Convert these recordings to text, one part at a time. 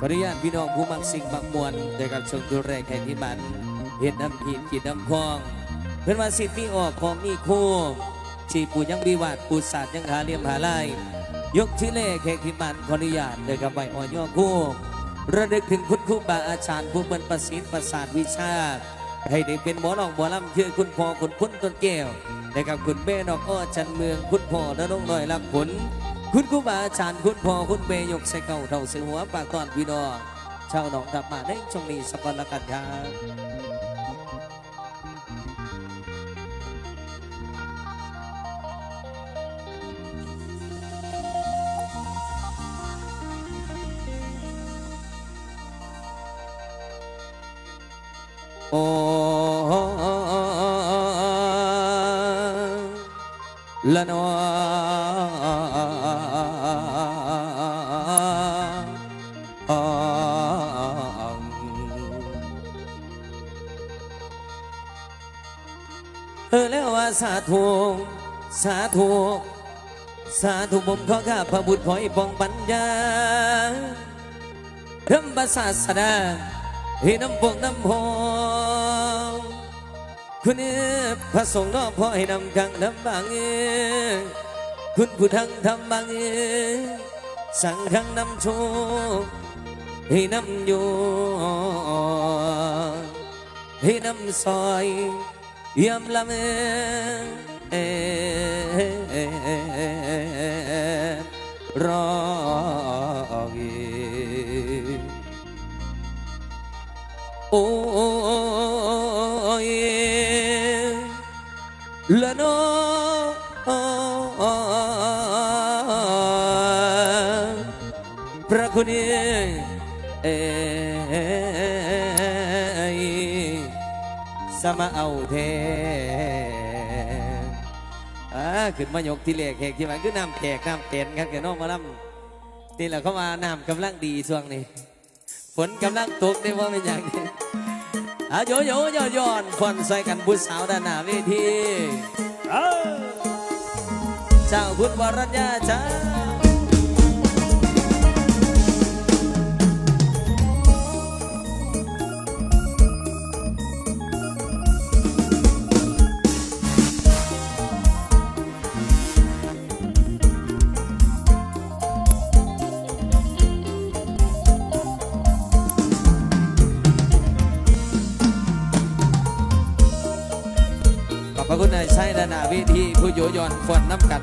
ขออนุญาตพี่น้องผู้มักสิ่งมักมวลโดยกับชมดูแลแข่งที่มันเห็นน้ำหินจิตน้ำคลอง เพื่อนว่าสิทธิออกของมีคู่ชีปูยังวิวาดปูศาสตร์ยังหาเลี่ยมหาไล่ยกชื่เล่แข่งที่มันขออนุญาตโดยกับใบอ่อนย่อคู่ระลึกถึงคุณครูบาอาจารย์ผู้เป็นประสิทธิ์ประสาทวิชา ให้ได้เป็นหมอหลองหมอลำคือคุณพ่อคุณพุ่นต้นแก้วนะครับคุณแม่นอกอ้อจันเมืองคุณพ่อและน้องน้อยรักผล คุณครูบาอาจารย์คุณพ่อคุณเบยกใส่เก่าเท่าเสือหัวปากตอนพี่น้องชาวหนองดับมาในช่วงนี้สกอนละกันครับโอ้ละนอ เออแล้วว่าสาธุสาธุสาธุผมขอข้าพระบุตรขอให้ปองปัญญาธรรมศาสนาให้น้ำปกน้ำหอมคุณเอพระสงฆ์นอพ่อให้นำกังน้ำบางเอคุณผู้ทั้งทำบางเอสั่งทั้งนำโชคให้นำโยให้นำซอย เยี่ยมละเมเอ๋รออโอ้ยละโนพระคุณเอ สมาเอาเทอ่าขึ้นมายกที่เลขแขกที่มันคือน้ำแขกน้ำเต็นครับแกน้องมาลำนี่แหละเขามาน้ำกำลังดีช่วงนี้ฝนกำลังตกได้ว่าเป็นอย่างนี้อาโยโยโยย้อนฟอนใส่กันบุษสาวด้านหน้าเวทีเจ้าคุณวรัญญาจ้า คุณนายไส้ด้านหน้าเวทีผู้โยยอนฟอนน้ำกัด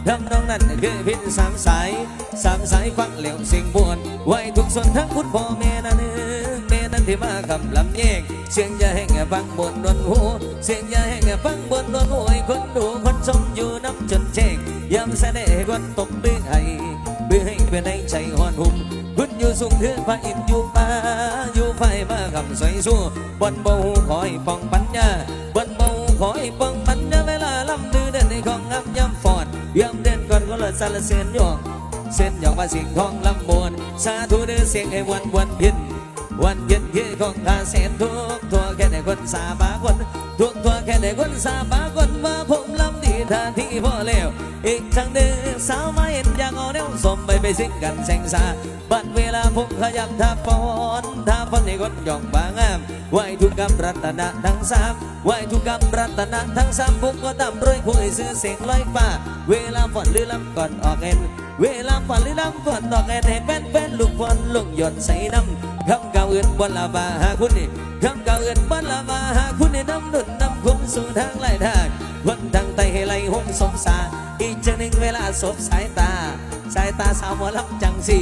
กว่าจะมีข้างทั้งบุญน้อยนำย่อแข่งนั้นเด่นไหลไว้เต็มใจผู้น้องอยู่บนสุงไว้เต็มใจผู้น้องอยู่บนสุงให้มาจมหัวกินละซอยป่องน้ำบ่อทำน้องนั้นคือพินสามสายสามสายฟังเหลวเสียงบวนไว้ทุกส่วนทั้งคุณพ่อแม่นั่นเองแม่นั้นที่มาคำลำแยกเสียงยาแห่งฟังบนดนหูเสียงยาแห่งฟังบนดนหูให้คนดูคนชมอยู่น้ำจนเช็คยำแสดงคนตกเบื้องไห้เบื้องให้เป็นในใจหอนหุ่มคุณอยู่สูงเทือพระอินทร์อยู่ป่าอยู่ไฟมาคำสวยสู้บนเบาคอยป้องปัญญาบนเบาคอยป้อง สารเสียนยองเส้นยองมาเสียงทองลำบวนสาธุเดือเสียงให้วันวันเพ็นวันเย็นเย่ของทาเสนทุกทั่วแค่ไหนคนสาบาคนทุกทั่วแค่ไหนคนสาบาคนว่าผมลำดีท่าที่พอเลวอีกทั้งเดือสาวมาเห็น สมไปไปสิ่งกันแสงสาบัดเวลาผมขยับท่าปอนท่าปอนให้คนย่องบางงามไหวทุกกรรมรัตนะทั้งสามไหวทุกกรรมรัตนะทั้งสามผมก็ตามรวยคุยซื้อเสียงลอยฟ้า เวลาฝนหรือลำก่อนออกเงินเวลาฝนหรือลำฝันดอกแอนแหกแป้นแป้นลูกพรลงหย่อนใส่น้ำคำเก่าอื่นบนลาบาหาคุณนี่คำเก่าอื่นบนลาบาหาคุณนี่น้ำดุนน้ำคุ้มสู่ทางไล่ทางวันทางไตให้ไหลหงสมสาร อีกจังหนึ่งเวลาสบสายตา สายตาสาวหมอลำจังสี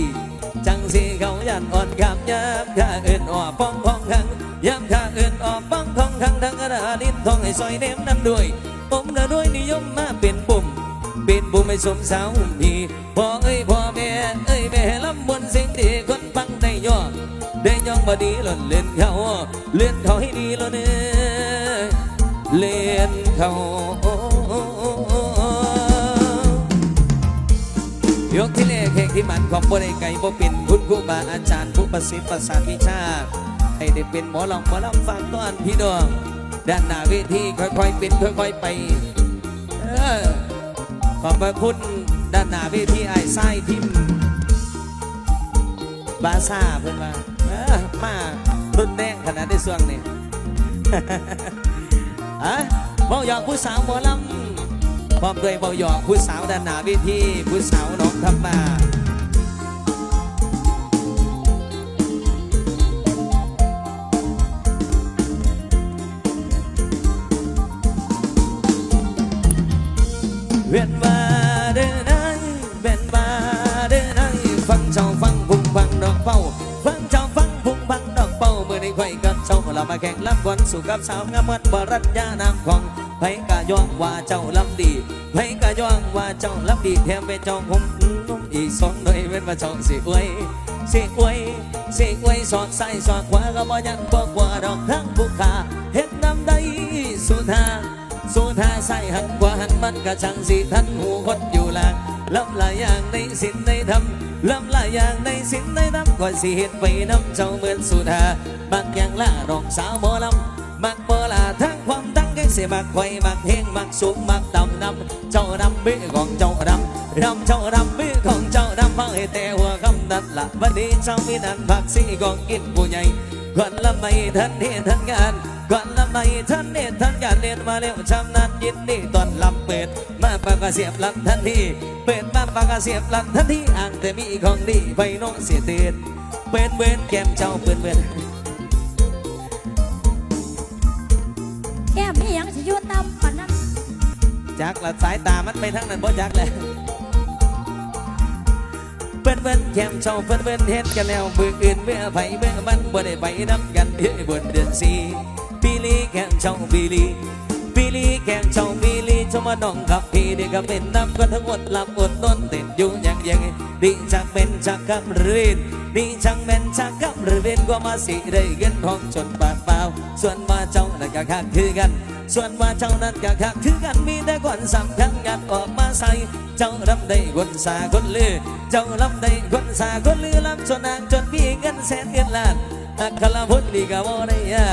จังสีเขายันอ่อนขามยามข้าอื่นอ่อป้องพ้องขังยามข้าอื่นอ่อป้องพ้องขังทั้งกระดาลิ้นทองให้ซอยเน้มน้ำด้วยผมกระด้วยนิยมมาเป็นปุ่มเป็นบุญไม่สมสาวพี่พ่อเอ้ยพ่อแม่เอ้ยแม่ลำบนสิ่งที่คนฟังได้ย่อได้ย่องบดีหล่นเล่นเขาเล่นเขาให้ดีหล่นเอ้ยเล่นเขา บ่ได้ไก่บ่เป็นคุณครูบาอาจารย์ผู้ประสิทธิ์ประสานวิชาให้ได้เป็นหมอลองหมอลำฟังต้อนพี่น้องด้านหน้าเวทีค่อยๆเป็นค่อยๆไปเออขอบพระคุณด้านหน้าเวทีไอ้ไส้ทิมบาซ่าเพื่อนมาเออมารุนแรงขนาดในส่วงนี้อะเบาหยอกผู้สาวหมอลำพร้อมด้วยเบาหยอกผู้สาวด้านหน้าเวทีผู้สาวน้องทำมา เวียนมาเดินไอเวียนมาเดินไอฟังเจ้าฟังพุ่งฟังดอกเป้าฟังเจ้าฟังพุ่งฟังดอกเป้าเมื่อได้ไข่กับเจ้าเรามาแข่งลำบอลสู่กับสาวงามเมันบรัญญานางของไผกะย่องว่าเจ้าลำดีไผกะย่องว่าเจ้าลำดีแถมเป็นเจ้าหุ่มนุ่มอีกสองหน่อยเป็นว่าเจ้าสิอวยสิอวยสิอวยสอดใส่สอดขวาก็บ่ยันบ่กว่าดอกทั้งผู้ขาเฮ็ดน้ำใดสุธา สู้ท่าใส่หันกว่าหันมันกะช่างสิทันหูคนอยู่หลางลำหลายอย่างในสินในธรรมลำหลายอย่างในสินในธรรมกว่าสิเห็นไปน้ำเจ้าเหมือนสุธาบางอย่างละรองสาวหมอลำมักโบลาทั้งความตั้งแก่เสียมักไข่มักเฮงมักสูงมักดำดำเจ้าดำเบี้ของเจ้าดำดำเจ้าดำเบี้ของเจ้าดำมาให้แต่หัวคำนั้นละวันนี้เจ้ามีนันผักสีกองกินผู้ใหญ่ก่อนละไม่ทันเห็นทันงาน ก่อนละไม่ทันเห็นทันงานเรียนมาเร็วชำนาญยินดีตอนลำเปิดมาปากกระเสียบลำทันทีเปิดมาปากกระเสียบลำทันทีอ่างแต่มีของดีไปโน้องเสียเตือนเปิดเว้นแก้มเจ้าเปิดเว้นแก้มนี่ยังสิอยุ่ตำปานนั้นจักละสายตามันไปทั้งนั้นบ่จักเลยเปิ้นเปิ้นแก้มเจ้าเปิ้นเปิ้นเฮ็ดกันแล้วมืออื่นเมื่อไผเมื่อมันบ่ได้ไปนำกันเฮ้ยบนเดือนสี่ปีลีแก้ม เจ้าปีลีปีลีแข่งเจ้าปีลีจะมาน้องกับพี่เด็กก็เป็นน้ำก็ทั้งหมดหลับอดต้นติดอยู่อย่างยังดีจักเป็นจักคำหรือเวนดีจังเป็นจักคำหรือเวนก็มาสิได้เงินทองจนปากเปล่าส่วนว่าเจ้านั่นก็คักคือกัน ส่วนว่าเจ้านั้นก็คักคือกันมีแต่ก่อนสำคัญกันออกมาใส่เจ้าลำได้คนสาคนลือ เจ้าลำได้คนสาคนลือลำจนนางจนมีเงินแสนเงินล้านอักขระพุทธดีก็บ่ได้ยา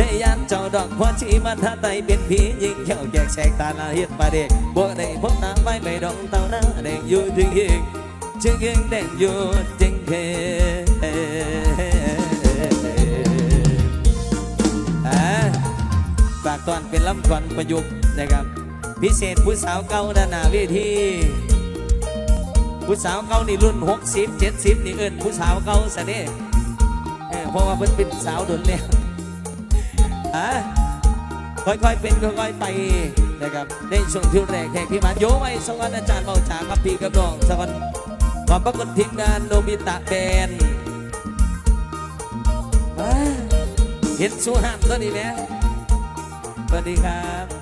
ได้ยันเจ้าดอกพอชีมันท่าไตเป็นผียิงเขียวแจกแสกตาลาเฮ็ดมาเด็กบ่ได้พบน้ำไว้ไม่ดองเต่าหน้าแดงอยู่ถึงเฮงจึงเฮงแดงอยู่จึงเฮ่าฝากตอนเป็นลำก่อนประยุกต์นะครับ พิเศษผู้สาวเก่าด้านหน้าเวทีผู้สาวเก่านี่รุ่น 60 70 นี่เอิ้นผู้สาวเก่าซะเด้เออเพราะว่าเพิ่นเป็นสาวโดนแล้ว อะค่อยๆเป็นค่อยๆไปนะครับในช่วงที่แรกแขกที่มาโยไว้สวัสดิ์อาจารย์เมาจากครับพี่กับน้องสวัสดิ์ขอบพระคุณทีมงานโนบิตะแบนเห็นสู้ห้ามตัวนี้ไหมสวัสดีครับ